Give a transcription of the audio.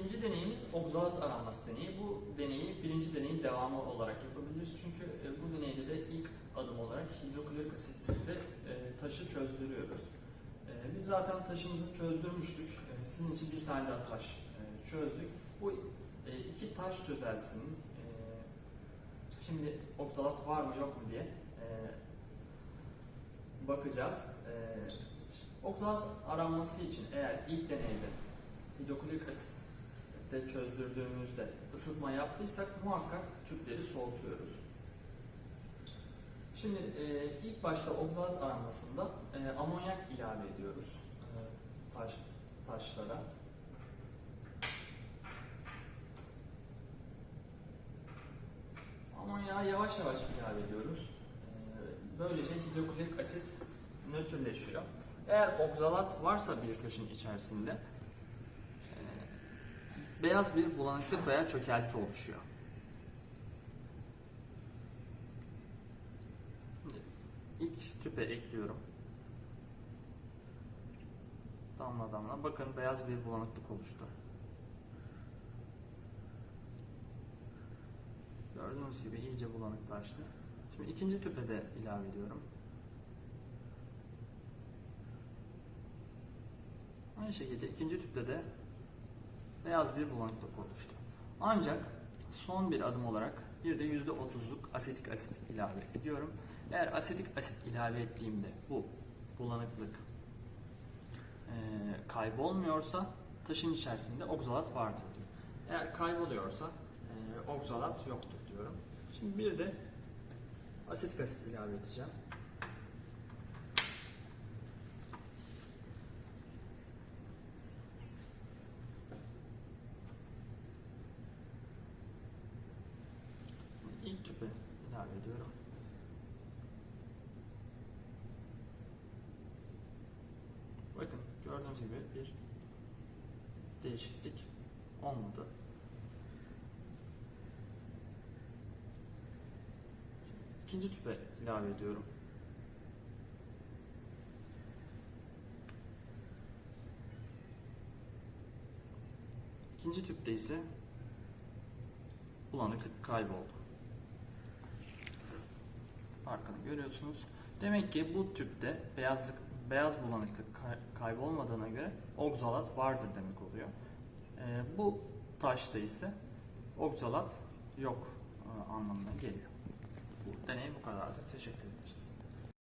İkinci deneyimiz okzalat aranması deneyi. Bu deneyi birinci deneyin devamı olarak yapabiliriz. Çünkü e, bu deneyde de ilk adım olarak hidroklorik asitle e, taşı çözdürüyoruz. E, Biz zaten taşımızı çözdürmüştük. Sizin için bir tane daha taş çözdük. Bu iki taş çözeltisinin e, şimdi okzalat var mı yok mu diye bakacağız. E, Okzalat aranması için eğer ilk deneyde hidroklorik asitte çözdürdüğümüzde ısıtma yaptıysak muhakkak tüpleri soğutuyoruz. Şimdi e, ilk başta okzalat aranmasında e, amonyak ilave ediyoruz e, taş taşlara. Amonyağı yavaş yavaş ilave ediyoruz. E, böylece hidroklorik asit nötrleşiyor. Eğer okzalat varsa bir taşın içerisinde beyaz bir bulanıklık veya çökelti oluşuyor. İlk tüpe ekliyorum. Damla damla. Bakın beyaz bir bulanıklık oluştu. Gördüğünüz gibi iyice bulanıklaştı. Şimdi ikinci tüpe de ilave ediyorum. Aynı şekilde ikinci tüpte de beyaz bir bulanıklık oluştu. Ancak son bir adım olarak bir de %30'luk asetik asit ilave ediyorum. Eğer asetik asit ilave ettiğimde bu bulanıklık e, kaybolmuyorsa taşın içerisinde okzalat vardır diyor. Eğer kayboluyorsa e, okzalat yoktur diyorum. Şimdi bir de asetik asit ilave edeceğim. Tüpe ilave ediyorum. Bakın gördüğünüz gibi bir değişiklik olmadı. İkinci tüpe ilave ediyorum. İkinci tüpte ise bulanıklık kayboldu. Farkını görüyorsunuz. Demek ki bu tüpte beyazlık beyaz bulanıklık kay- kaybolmadığına göre okzalat vardır demek oluyor. Ee, bu taşta ise okzalat yok e, anlamına geliyor. Bu deney bu kadardı. Teşekkür ederim.